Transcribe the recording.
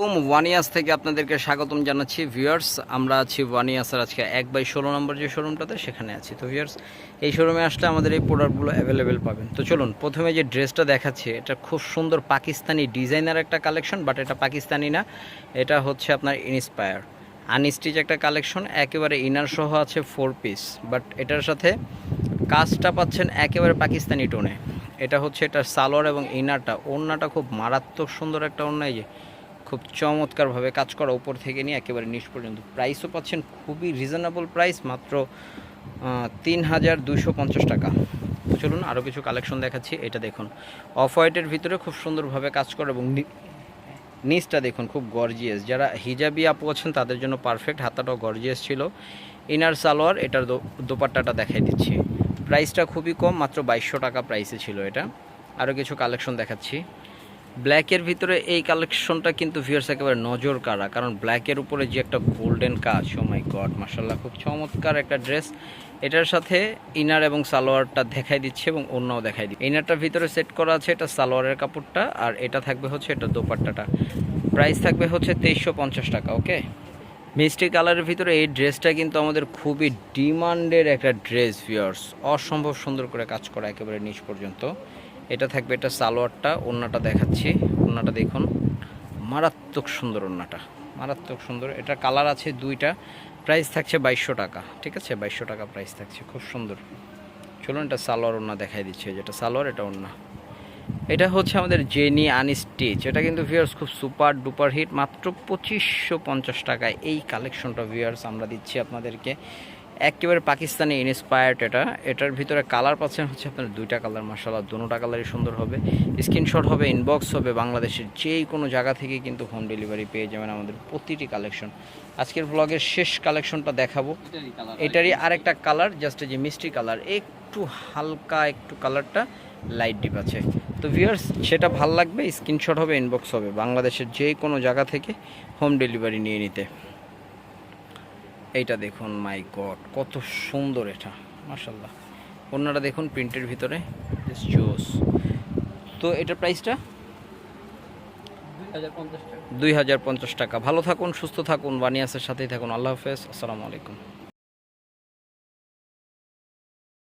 ওম ওয়ানিয়াস থেকে আপনাদেরকে স্বাগতম জানাচ্ছি, ভিউয়ার্স। আমরা আছি ওয়ানিয়াসের আজকে এক বাই ষোলো নম্বর যে শোরুমটাতে, সেখানে আছি। তো ভিউয়ার্স, এই শোরুমে আসলে আমাদের এই প্রোডাক্টগুলো অ্যাভেলেবেল পাবেন। তো চলুন, প্রথমে যে ড্রেসটা দেখাচ্ছি, এটা খুব সুন্দর পাকিস্তানি ডিজাইনার একটা কালেকশন বাট এটা পাকিস্তানি না। এটা হচ্ছে আপনার ইনস্পায়ার আনস্টিচ একটা কালেকশন একেবারে ইনার সহ আছে ফোর পিস বাট এটার সাথে কাজটা পাচ্ছেন একেবারে পাকিস্তানি টোনে এটা হচ্ছে এটা সালোয়ার এবং ইনারটা ওড়নাটা খুব মারাত্মক সুন্দর একটা ওড়না, এই যে খুব চমৎকারভাবে কাজ করা উপর থেকে নিয়ে একেবারে নিচ পর্যন্ত। প্রাইসও পাচ্ছেন খুবই রিজনেবল প্রাইস মাত্র তিন হাজার দুশো পঞ্চাশ টাকা। চলুন আরও কিছু কালেকশন দেখাচ্ছি, এটা দেখুন। অফ হোয়াইটের ভিতরে খুব সুন্দরভাবে কাজ করে এবং নিচটা দেখুন, খুব গর্জিয়াস যারা হিজাবি আপু আছেন, তাদের জন্য পারফেক্ট হাতাটাও গর্জিয়াস ছিল। ইনার সালোয়ার, এটার দোপাট্টাটা দেখাই দিচ্ছি। প্রাইসটা খুবই কম, মাত্র বাইশশো টাকা প্রাইসে ছিল এটা। আরও কিছু কালেকশন দেখাচ্ছি। ব্ল্যাকের ভিতরে এই কালেকশনটা কিন্তু ভিউয়ার্স একেবারে নজর কাড়া কারণ ব্ল্যাকের উপরে যে একটা গোল্ডেন কাজ ও মাই গড মার্শাল্লাহ খুব চমৎকার একটা ড্রেস এটার সাথে ইনার এবং সালোয়ারটা দেখাই দিচ্ছে এবং অন্যও দেখাই দিচ্ছে। ইনারটার ভিতরে সেট করা আছে, এটা সালোয়ারের কাপড়টা, আর এটা থাকবে হচ্ছে, এটা দোপাট্টাটা। প্রাইস থাকবে হচ্ছে তেইশশো টাকা ওকে মিষ্টি কালারের ভিতরে এই ড্রেসটা কিন্তু আমাদের খুবই ডিমান্ডের একটা ড্রেস ভিউয়ার্স অসম্ভব সুন্দর করে কাজ করা একেবারে নিচ পর্যন্ত। এটা থাকবে এটা সালোয়ারটা ওন্নাটা দেখাচ্ছি। ওন্নাটা দেখুন। মারাত্মক সুন্দর ওন্নাটা মারাত্মক সুন্দর। এটা কালার আছে দুইটা। প্রাইস থাকছে বাইশশো টাকা। ঠিক আছে? বাইশশো টাকা প্রাইস থাকছে। খুব সুন্দর। চলুন এটা সালোয়ার ওন্না দেখাই দিচ্ছে। যেটা সালোয়ার, এটা ওন্না এটা হচ্ছে আমাদের জেনি আনস্টিচ এটা কিন্তু ভিউয়ার্স খুব সুপার ডুপার হিট মাত্র পঁচিশশো পঞ্চাশ টাকায়। এই কালেকশনটা ভিউয়ার্স আমরা দিচ্ছি আপনাদেরকে। একেবারে পাকিস্তানি ইনস্পায়ার্ড এটা। এটার ভিতরে কালার পাচ্ছেন হচ্ছে আপনার দুইটা কালার মার্শাল্লাহ দুটোটা কালারই সুন্দর হবে। স্ক্রিনশট হবে ইনবক্স হবে, বাংলাদেশের যেই কোনো জায়গা থেকে কিন্তু হোম ডেলিভারি পেয়ে যাবেন আমাদের প্রতিটি কালেকশন আজকের ব্লগের শেষ কালেকশনটা দেখাবো। এটারই আরেকটা কালার জাস্ট যে মিষ্টি কালার একটু হালকা একটু কালারটা লাইট ডিপ আছে। তো ভিউয়ার্স সেটা ভালো লাগবে স্ক্রিনশট হবে ইনবক্স হবে বাংলাদেশের যে কোনো জায়গা থেকে হোম ডেলিভারি নিয়ে নিতে। এইটা দেখুন মাই গড কত সুন্দর এটা মার্শাল্লাহ অন্যটা দেখুন প্রিন্টের ভিতরে জোস তো এটার প্রাইসটা দুই হাজার পঞ্চাশ টাকা। ভালো থাকুন সুস্থ থাকুন বানিয়াসের সাথেই থাকুন। আল্লাহ হাফেজ আসসালামু আলাইকুম।